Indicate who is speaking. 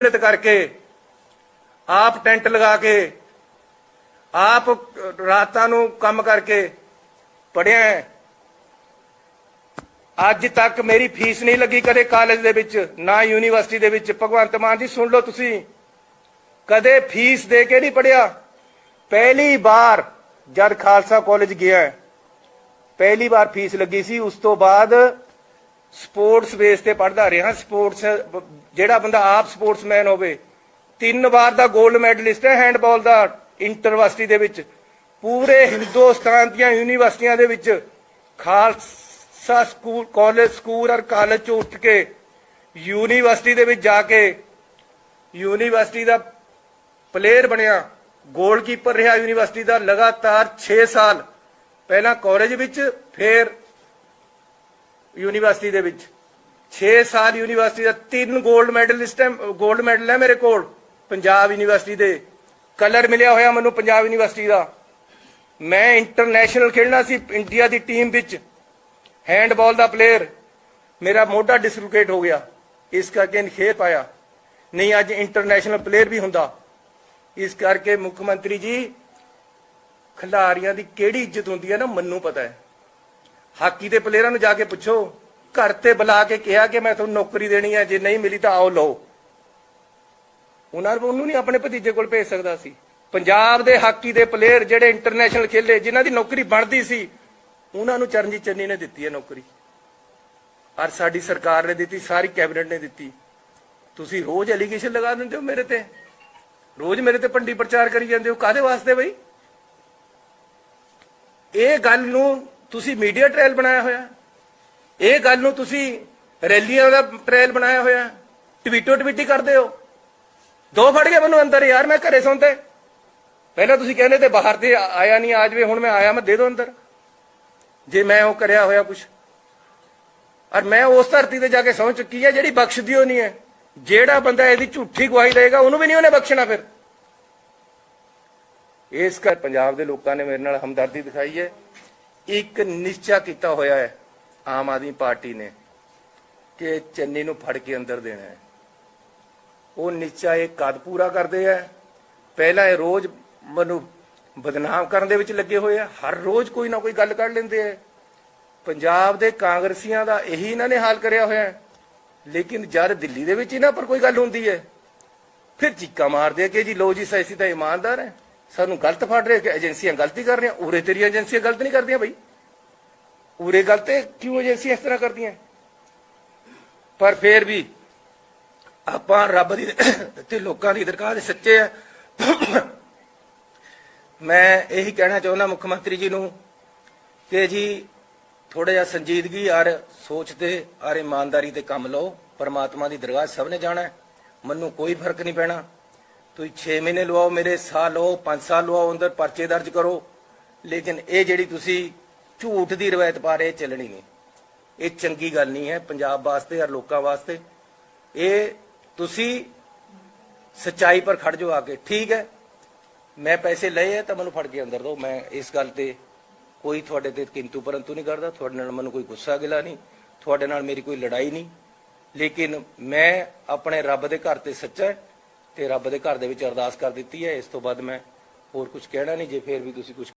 Speaker 1: ਮਿਹਨਤ ਕਰਕੇ, ਆਪ ਟੈਂਟ ਲਗਾ ਕੇ, ਆਪ ਰਾਤਾਂ ਨੂੰ ਕੰਮ ਕਰਕੇ ਪੜਿਆ ਅੱਜ ਤੱਕ ਮੇਰੀ ਫੀਸ ਨਹੀਂ ਲੱਗੀ ਕਦੇ ਕਾਲਜ ਦੇ ਵਿੱਚ, ਨਾ ਯੂਨੀਵਰਸਿਟੀ ਦੇ ਵਿੱਚ। ਭਗਵੰਤ ਮਾਨ ਜੀ, ਸੁਣ ਲਓ ਤੁਸੀਂ। ਕਦੇ ਫੀਸ ਦੇ ਕੇ ਨਹੀਂ ਪੜਿਆ ਪਹਿਲੀ ਵਾਰ ਜਦ ਖਾਲਸਾ ਕਾਲਜ ਗਿਆ ਪਹਿਲੀ ਵਾਰ ਫੀਸ ਲੱਗੀ ਸੀ। ਉਸ ਤੋਂ ਬਾਅਦ ਸਪੋਰਟਸ ਬੇਸ ਤੇ ਪੜਦਾ ਰਿਹਾ। ਸਪੋਰਟਸ, ਜਿਹੜਾ ਬੰਦਾ ਆਪ ਸਪੋਰਟਸਮੈਨ ਹੋਵੇ, ਤਿੰਨ ਵਾਰ ਦਾ 골ਡ ਮੈਡਲਿਸਟ ਹੈ ਹੈਂਡਬਾਲ ਦਾ ਇੰਟਰਵਰਸਿਟੀ ਦੇ ਵਿੱਚ। ਪੂਰੇ ਹਿੰਦੁਸਤਾਨ ਦੀਆਂ ਯੂਨੀਵਰਸਿਟੀਆਂ ਦੇ ਵਿੱਚ ਖਾਲਸਾ ਸਕੂਲ, ਕਾਲਜ, ਸਕੂਲ ਔਰ ਕਾਲਜ ਚ ਉੱਠ ਕੇ ਯੂਨੀਵਰਸਿਟੀ ਦੇ ਵਿੱਚ ਜਾ ਕੇ ਯੂਨੀਵਰਸਿਟੀ ਦਾ ਪਲੇਅਰ ਬਣਿਆ। ਗੋਲਕੀਪਰ ਰਿਹਾ ਯੂਨੀਵਰਸਿਟੀ ਦਾ ਲਗਾਤਾਰ 6 ਸਾਲ। ਪਹਿਲਾਂ ਕਾਲਜ ਵਿੱਚ, ਫਿਰ ਯੂਨੀਵਰਸਿਟੀ ਦੇ ਵਿੱਚ। 6 ਸਾਲ ਯੂਨੀਵਰਸਿਟੀ ਦਾ ਤਿੰਨ 골ਡ ਮੈਡਲਿਸਟ ਹੈ 골ਡ ਮੈਡਲ ਹੈ ਮੇਰੇ ਕੋਲ, ਪੰਜਾਬ ਯੂਨੀਵਰਸਿਟੀ ਦੇ। ਕਲਰ ਮਿਲਿਆ ਹੋਇਆ ਮੈਨੂੰ ਪੰਜਾਬ ਯੂਨੀਵਰਸਿਟੀ ਦਾ। ਮੈਂ ਇੰਟਰਨੈਸ਼ਨਲ ਖੇਡਣਾ ਸੀ, ਇੰਡੀਆ ਦੀ ਟੀਮ ਵਿੱਚ। ਹੈਂਡਬਾਲ ਦਾ ਪਲੇਅਰ ਮੇਰਾ ਮੋਢਾ ਡਿਸਲੋਕੇਟ ਹੋ ਗਿਆ। ਇਸ ਕਰਕੇ ਨਹੀਂ ਖੇਡ ਪਾਇਆ। ਨਹੀਂ, ਅੱਜ ਇੰਟਰਨੈਸ਼ਨਲ ਪਲੇਅਰ ਵੀ ਹੁੰਦਾ। ਇਸ ਕਰਕੇ ਮੁੱਖ ਮੰਤਰੀ ਜੀ, ਖਿਡਾਰੀਆਂ ਦੀ ਕਿਹੜੀ ਇੱਜ਼ਤ ਹੁੰਦੀ ਹੈ ਨਾ, ਮੈਨੂੰ ਪਤਾ ਹੈ। ਹਾਕੀ ਦੇ ਪਲੇਅਰਾਂ ਨੂੰ ਜਾ ਕੇ ਪੁੱਛੋ, ਘਰ ਤੇ ਬੁਲਾ ਕੇ ਕਿਹਾ ਕਿ ਮੈਂ ਤੁਹਾਨੂੰ ਨੌਕਰੀ ਦੇਣੀ ਹੈ, ਜੇ ਨਹੀਂ ਮਿਲੀ ਤਾਂ ਆਓ ਲਓ। ਉਹਨਾਂ ਨੂੰ ਉਹਨੂੰ ਨਹੀਂ ਆਪਣੇ ਭਤੀਜੇ ਕੋਲ ਭੇਜ ਸਕਦਾ ਸੀ। ਪੰਜਾਬ ਦੇ ਹਾਕੀ ਦੇ ਪਲੇਅਰ ਜਿਹੜੇ ਇੰਟਰਨੈਸ਼ਨਲ ਖੇਲੇ, ਜਿਨ੍ਹਾਂ ਦੀ ਨੌਕਰੀ ਬਣਦੀ ਸੀ, ਉਹਨਾਂ ਨੂੰ ਚਰਨਜੀਤ ਚੰਨੀ ਨੇ ਦਿੱਤੀ ਹੈ ਨੌਕਰੀ। ਔਰ ਸਾਡੀ ਸਰਕਾਰ ਨੇ ਦਿੱਤੀ, ਸਾਰੀ ਕੈਬਨਿਟ ਨੇ ਦਿੱਤੀ। ਤੁਸੀਂ ਰੋਜ਼ ਐਲੀਗੇਸ਼ਨ ਲਗਾ ਦਿੰਦੇ ਹੋ ਮੇਰੇ ਤੇ। ਰੋਜ਼ ਮੇਰੇ ਤੇ ਪੰਡੀ ਪ੍ਰਚਾਰ ਕਰੀ ਜਾਂਦੇ ਹੋ। ਕਾਦੇ ਵਾਸਤੇ ਬਈ? ਇਹ ਗੱਲ ਨੂੰ ਤੁਸੀਂ ਮੀਡੀਆ ਟ੍ਰਾਇਲ ਬਣਾਇਆ ਹੋਇਆ। ਇਹ ਗੱਲ ਨੂੰ ਤੁਸੀਂ ਰੈਲੀਆਂ ਦਾ ਟ੍ਰਾਇਲ ਬਣਾਇਆ ਹੋਇਆ। ਟਵੀਟੋ ਟਵੀਟੀ ਕਰਦੇ ਹੋ। ਦੋ ਫੜ ਗਏ ਮੈਨੂੰ ਅੰਦਰ ਯਾਰ, ਮੈਂ ਘਰੇ ਸੌਂਦੇ। ਪਹਿਲਾਂ ਤੁਸੀਂ ਕਹਿੰਦੇ ਤੇ ਬਾਹਰ ਤੇ ਆਇਆ ਨਹੀਂ ਆਜ ਵੇ ਹੁਣ ਮੈਂ ਆਇਆ, ਮੈਂ ਦੇ ਦੋ ਅੰਦਰ। ਜੇ ਮੈਂ ਉਹ ਕਰਿਆ ਹੋਇਆ ਕੁਝ ਔਰ ਮੈਂ ਉਸ ਧਰਤੀ ਤੇ ਜਾ ਕੇ ਸੌਂ ਚੁੱਕੀ ਹੈ ਜਿਹੜੀ ਬਖਸ਼ਦੀ ਹੋ ਨਹੀਂ ਹੈ। ਜਿਹੜਾ ਬੰਦਾ ਇਹਦੀ ਝੂਠੀ ਗਵਾਹੀ ਦੇਗਾ, ਉਹਨੂੰ ਵੀ ਨਹੀਂ ਉਹਨੇ ਬਖਸ਼ਣਾ ਫਿਰ। ਇਸ ਕਰ ਪੰਜਾਬ ਦੇ ਲੋਕਾਂ ਨੇ ਮੇਰੇ ਨਾਲ ਹਮਦਰਦੀ ਦਿਖਾਈ ਹੈ। ਇੱਕ ਨਿਸ਼ਚਾ ਕੀਤਾ ਹੋਇਆ ਹੈ, ਆਮ ਆਦਮੀ ਪਾਰਟੀ ਨੇ, ਕਿ ਚੰਨੀ ਨੂੰ ਫੜ ਕੇ ਅੰਦਰ ਦੇਣਾ ਹੈ। ਉਹ ਨਿਸ਼ਚਾ ਇਹ ਕਦ ਪੂਰਾ ਕਰਦੇ ਆ? ਪਹਿਲਾਂ ਇਹ ਰੋਜ਼ ਮੈਨੂੰ, ਬਦਨਾਮ ਕਰਨ ਦੇ ਵਿੱਚ ਲੱਗੇ ਹੋਏ ਆ, ਹਰ ਰੋਜ਼ ਕੋਈ ਨਾ ਕੋਈ ਗੱਲ ਕੱਢ ਲੈਂਦੇ ਆ। ਪੰਜਾਬ ਦੇ ਕਾਂਗਰਸੀਆਂ ਦਾ ਇਹੀ ਇਹਨਾਂ ਨੇ ਹਾਲ ਕਰਿਆ ਹੋਇਆ ਹੈ। ਲੇਕਿਨ ਜਦ ਦਿੱਲੀ ਦੇ ਵਿੱਚ ਇਹਨਾਂ ਪਰ ਕੋਈ ਗੱਲ ਹੁੰਦੀ ਹੈ, ਫਿਰ ਚੀਕਾ ਮਾਰਦੇ ਆ ਕਿ ਜੀ ਲੋ ਜੀ, ਸੈਸੀ ਤਾਂ ਇਮਾਨਦਾਰ ਹੈ। ਸਾਨੂੰ ਗਲਤ ਫੜ ਰਹੇ ਕਿ ਏਜੰਸੀਆਂ ਗਲਤੀ ਕਰ ਰਹੀਆਂ? ਉਰੇ ਤੇਰੀਆਂ ਏਜੰਸੀਆਂ ਗਲਤ ਨਹੀਂ ਕਰਦੀਆਂ ਬਈ। ਉਰੇ ਗਲਤ ਹੈ, ਕਿਉਂ ਏਜੰਸੀਆਂ ਇਸ ਤਰ੍ਹਾਂ ਕਰਦੀਆਂ? ਪਰ ਫੇਰ ਵੀ ਆਪਾਂ ਰੱਬ ਦੀ ਤੇ ਲੋਕਾਂ ਦੀ ਦਰਕਾਰ ਦੇ ਸੱਚੇ ਆ। ਮੈਂ ਇਹੀ ਕਹਿਣਾ ਚਾਹੁੰਦਾ ਮੁੱਖ ਮੰਤਰੀ ਜੀ ਨੂੰ ਕਿ ਜੀ ਥੋੜਾ ਜਿਹਾ ਸੰਜੀਦਗੀ ਔਰ ਸੋਚ ਤੇ ਔਰ ਇਮਾਨਦਾਰੀ ਤੇ ਕੰਮ ਲਓ। ਪਰਮਾਤਮਾ ਦੀ ਦਰਗਾਹ ਸਭ ਨੇ ਜਾਣਾ ਮੈਨੂੰ ਕੋਈ ਫ਼ਰਕ ਨਹੀਂ ਪੈਣਾ। ਤੁਸੀਂ 6 ਮਹੀਨੇ ਲਵਾਓ, ਮੇਰੇ ਸਾਲ ਲਓ 5 ਸਾਲ ਲਵਾਓ, ਅੰਦਰ ਪਰਚੇ ਦਰਜ ਕਰੋ। ਲੇਕਿਨ ਇਹ ਜਿਹੜੀ ਤੁਸੀਂ ਝੂਠ ਦੀ ਰਵਾਇਤ ਪਾ ਰਹੇ ਚੱਲਣੀ ਨਹੀਂ। ਇਹ ਚੰਗੀ ਗੱਲ ਨਹੀਂ ਹੈ ਪੰਜਾਬ ਵਾਸਤੇ ਔਰ ਲੋਕਾਂ ਵਾਸਤੇ। ਇਹ ਤੁਸੀਂ ਸੱਚਾਈ ਪਰ ਖੜ ਜਾਓ ਆ ਕੇ, ਠੀਕ ਹੈ? ਮੈਂ ਪੈਸੇ ਲਏ ਆ ਤਾਂ ਮੈਨੂੰ ਫੜ ਕੇ ਅੰਦਰ ਦਿਓ। ਮੈਂ ਇਸ ਗੱਲ ਤੇ ਕੋਈ ਤੁਹਾਡੇ ਤੇ ਕਿੰਤੂ ਪਰੰਤੂ ਨਹੀਂ ਕਰਦਾ, ਤੁਹਾਡੇ ਨਾਲ ਮੈਨੂੰ ਕੋਈ ਗੁੱਸਾ ਗਿਲਾ ਨਹੀਂ, ਤੁਹਾਡੇ ਨਾਲ ਮੇਰੀ ਕੋਈ ਲੜਾਈ ਨਹੀਂ। ਲੇਕਿਨ ਮੈਂ ਆਪਣੇ ਰੱਬ ਦੇ ਘਰ ਤੇ ਸੱਚਾ ਤੇ ਰੱਬ ਦੇ ਘਰ ਦੇ ਵਿੱਚ ਅਰਦਾਸ ਕਰ ਦਿੱਤੀ ਹੈ। ਇਸ ਤੋਂ ਬਾਅਦ ਮੈਂ ਹੋਰ ਕੁਝ ਕਹਿਣਾ ਨਹੀਂ, ਜੇ ਫੇਰ ਵੀ ਤੁਸੀਂ ਕੁਝ